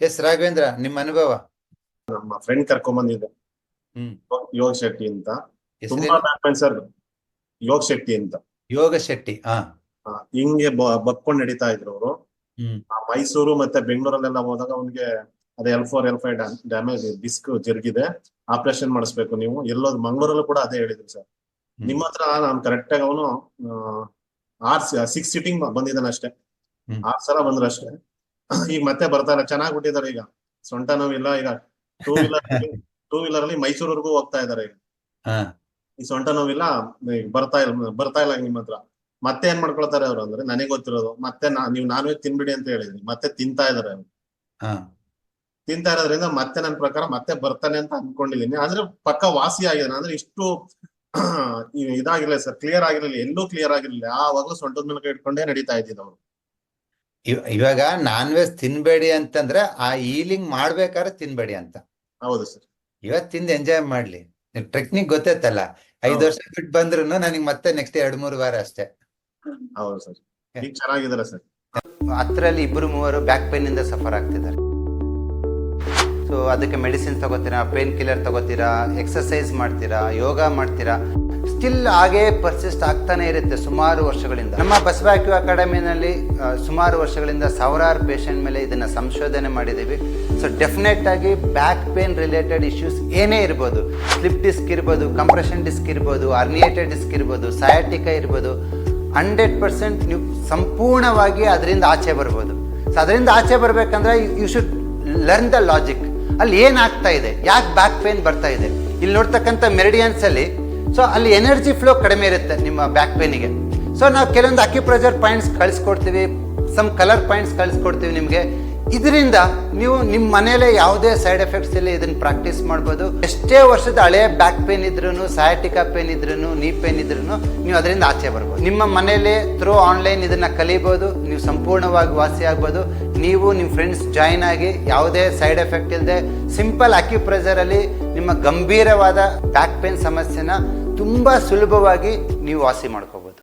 S Raghavendra ನಿಮ್ಮ ಅನುಭವ? ನಮ್ಮ ಫ್ರೆಂಡ್ ಕರ್ಕೊಂಡ್ ಬಂದಿದ್ದೆ ಯೋಗ ಯೋಗ್ ಶೆಟ್ಟಿ ಅಂತ. ತುಂಬಾ? ಸರ್ ಯೋಗ ಶೆಟ್ಟಿ ಅಂತ. ಯೋಗ ಶೆಟ್ಟಿ ಹಾ. ಹಿಂಗೆ ಬ- ಬಕ್ಕೊಂಡ್ ನಡೀತಾ ಇದ್ರು ಅವರು. ಮೈಸೂರು ಮತ್ತೆ ಬೆಂಗಳೂರಲ್ಲೆಲ್ಲ ಹೋದಾಗ ಅವ್ನಿಗೆ ಅದೇ L four L five damage disc ಜರುಗಿದೆ. ಆಪರೇಷನ್ ಮಾಡಿಸ್ಬೇಕು ನೀವು. ಎಲ್ಲೋ ಮಂಗಳೂರಲ್ಲೂ ಕೂಡ ಅದೇ ಹೇಳಿದ್ರು ಸರ್. ನಿಮ್ಮ ಹತ್ರ ನಾನು ಕರೆಕ್ಟ್ ಆಗಿ ಅವನು ಆರ್ ಸಿಕ್ಸ್ ಸಿಟಿಂಗ್ ಬಂದಿದ್ದಾನೆ ಅಷ್ಟೇ. ಆರ್ ಸಲ ಬಂದ್ರು ಅಷ್ಟೇ. ಈಗ ಮತ್ತೆ ಬರ್ತಾರೆ ಚೆನ್ನಾಗಿ ಚೆನ್ನಾಗ್ ಬಿಟ್ಟಿದ್ದಾರೆ ಈಗ. ಸೊಂಟ ನೋವಿಲ್ಲ ಈಗ ಟೂ ವೀಲರ್ ಟೂ ವೀಲರ್ ಅಲ್ಲಿ ಮೈಸೂರ್ವರೆಗೂ ಹೋಗ್ತಾ ಇದಾರೆ ಈಗ. ಈ ಸೊಂಟ ನೋವಿಲ್ಲ ಈಗ ಬರ್ತಾ ಇಲ್ಲ ಬರ್ತಾ ಇಲ್ಲ ನಿಮ್ಮ ಹತ್ರ. ಮತ್ತೆ ಏನ್ ಮಾಡ್ಕೊಳ್ತಾರೆ ಅವ್ರು ಅಂದ್ರೆ ನನಗೆ ಗೊತ್ತಿರೋದು ಮತ್ತೆ ನೀವು ನಾನ್ ವೆಜ್ ತಿನ್ಬಿಡಿ ಅಂತ ಹೇಳಿದ್ರಿ ಮತ್ತೆ ತಿಂತಾ ಇದಾರೆ ಅವ್ರು. ತಿಂತಾ ಇರೋದ್ರಿಂದ ಮತ್ತೆ ನನ್ನ ಪ್ರಕಾರ ಮತ್ತೆ ಬರ್ತಾನೆ ಅಂತ ಅನ್ಕೊಂಡಿದೀನಿ. ಆದ್ರೆ ಪಕ್ಕ ವಾಸಿ ಆಗಿದೆ ಅಂದ್ರೆ ಇಷ್ಟು ಇದಾಗಿರ್ಲಿಲ್ಲ ಸರ್ ಕ್ಲಿಯರ್ ಆಗಿರ್ಲಿಲ್ಲ ಎಲ್ಲೂ ಕ್ಲಿಯರ್ ಆಗಿರ್ಲಿಲ್ಲ ಆವಾಗ ಸೊಂಟದ ಮೇಲೆ ಇಟ್ಕೊಂಡೇ ನಡೀತಾ ಇದ್ದಿದ್ದು ಅವ್ರು. ಇವಾಗ ನಾನ್ ವೆಜ್ ತಿನ್ಬೇಡಿ ಅಂತಂದ್ರೆ ಆ ಈಲಿಂಗ್ ಮಾಡ್ಬೇಕಾದ್ರೆ ತಿನ್ಬೇಡಿ ಅಂತ. ಹೌದು ಸರ್. ಇವತ್ ತಿಂದು ಎಂಜಾಯ್ ಮಾಡ್ಲಿ. ಟೆಕ್ನಿಕ್ ಗೊತ್ತೈತಲ್ಲ? ಐದ್ ವರ್ಷ ಬಿಟ್ಟು ಬಂದ್ರು ನನಗೆ ಮತ್ತೆ ನೆಕ್ಸ್ಟ್ ಎರಡ್ ಮೂರು ವಾರ ಅಷ್ಟೇ. ಹೌದು ಸರ್. ಹತ್ತರಲ್ಲಿ ಇಬ್ಬರು ಮೂವರು ಬ್ಯಾಕ್ ಪೇನ್ ಇಂದ ಸಫರ್ ಆಗ್ತಿದ್ದಾರೆ. ಸೊ ಅದಕ್ಕೆ ಮೆಡಿಸಿನ್ ತಗೋತೀರಾ ಪೇನ್ ಕಿಲ್ಲರ್ ತಗೋತೀರಾ ಎಕ್ಸಸೈಸ್ ಮಾಡ್ತೀರಾ ಯೋಗ ಮಾಡ್ತೀರಾ? ಸ್ಟಿಲ್ ಹಾಗೇ ಪರ್ಸಿಸ್ಟ್ ಆಗ್ತಾನೆ ಇರುತ್ತೆ ಸುಮಾರು ವರ್ಷಗಳಿಂದ. ನಮ್ಮ ಬಸವಾಕ್ಯೂ ಅಕಾಡೆಮಿನಲ್ಲಿ ಸುಮಾರು ವರ್ಷಗಳಿಂದ ಸಾವಿರಾರು ಪೇಷಂಟ್ ಮೇಲೆ ಇದನ್ನ ಸಂಶೋಧನೆ ಮಾಡಿದ್ದೀವಿ. ಸೊ ಡೆಫಿನೆಟ್ ಆಗಿ ಬ್ಯಾಕ್ ಪೇನ್ ರಿಲೇಟೆಡ್ ಇಶ್ಯೂಸ್ ಏನೇ ಇರ್ಬೋದು. ಸ್ಲಿಪ್ ಡಿಸ್ಕ್ ಇರ್ಬೋದು ಕಂಪ್ರೆಷನ್ ಡಿಸ್ಕ್ ಇರ್ಬೋದು ಅರ್ನಿಯೇಟೆಡ್ ಡಿಸ್ಕ್ ಇರ್ಬೋದು ಸಯಾಟಿಕ ಇರ್ಬೋದು ಹಂಡ್ರೆಡ್ ಪರ್ಸೆಂಟ್ ನೀವು ಸಂಪೂರ್ಣವಾಗಿ ಅದರಿಂದ ಆಚೆ ಬರ್ಬೋದು. ಸೊ ಅದರಿಂದ ಆಚೆ ಬರಬೇಕಂದ್ರೆ you should learn the logic ಅಲ್ಲಿ ಏನಾಗ್ತಾ ಇದೆ? ಯಾಕೆ ಬ್ಯಾಕ್ ಪೇನ್ ಬರ್ತಾ ಇದೆ? ಇಲ್ಲಿ ನೋಡ್ತಕ್ಕಂಥ ಮೆರಿಡಿಯನ್ಸ್ ಅಲ್ಲಿ ಸೊ ಅಲ್ಲಿ ಎನರ್ಜಿ ಫ್ಲೋ ಕಡಿಮೆ ಇರುತ್ತೆ ನಿಮ್ಮ ಬ್ಯಾಕ್ ಪೇನಿಗೆ ಸೊ ನಾವು ಕೆಲವೊಂದು ಅಕ್ಯುಪ್ರೆಷರ್ ಪಾಯಿಂಟ್ಸ್ ಕಳಿಸ್ಕೊಡ್ತೀವಿ ಸಮ್ ಕಲರ್ ಪಾಯಿಂಟ್ಸ್ ಕಳಿಸ್ಕೊಡ್ತೀವಿ ನಿಮಗೆ. ಇದರಿಂದ ನೀವು ನಿಮ್ಮ ಮನೇಲೆ ಯಾವುದೇ ಸೈಡ್ ಎಫೆಕ್ಟ್ಸ್ ಇಲ್ಲ ಇದನ್ನ ಪ್ರಾಕ್ಟೀಸ್ ಮಾಡ್ಬೋದು. ಎಷ್ಟೇ ವರ್ಷದ ಹಳೆಯ ಬ್ಯಾಕ್ ಪೇನ್ ಇದ್ರೂ ಸಯಾಟಿಕಾ ಪೇನ್ ಇದ್ರೂ ನೀ ಪೇನ್ ಇದ್ರೂ ನೀವು ಅದರಿಂದ ಆಚೆ ಬರ್ಬೋದು. ನಿಮ್ಮ ಮನೇಲಿ ಥ್ರೂ ಆನ್ಲೈನ್ ಇದನ್ನ ಕಲಿಬೋದು, ನೀವು ಸಂಪೂರ್ಣವಾಗಿ ವಾಸಿ ಆಗ್ಬೋದು. ನೀವು ನಿಮ್ಮ ಫ್ರೆಂಡ್ಸ್ ಜಾಯಿನ್ ಆಗಿ ಯಾವುದೇ ಸೈಡ್ ಎಫೆಕ್ಟ್ ಇಲ್ಲದೆ ಸಿಂಪಲ್ ಅಕ್ಯುಪ್ರೆಷರ್ ಅಲ್ಲಿ ನಿಮ್ಮ ಗಂಭೀರವಾದ ಬ್ಯಾಕ್ ಪೇನ್ ಸಮಸ್ಯೆನ ತುಂಬ ಸುಲಭವಾಗಿ ನೀವು ವಾಸಿ ಮಾಡ್ಕೋಬೋದು.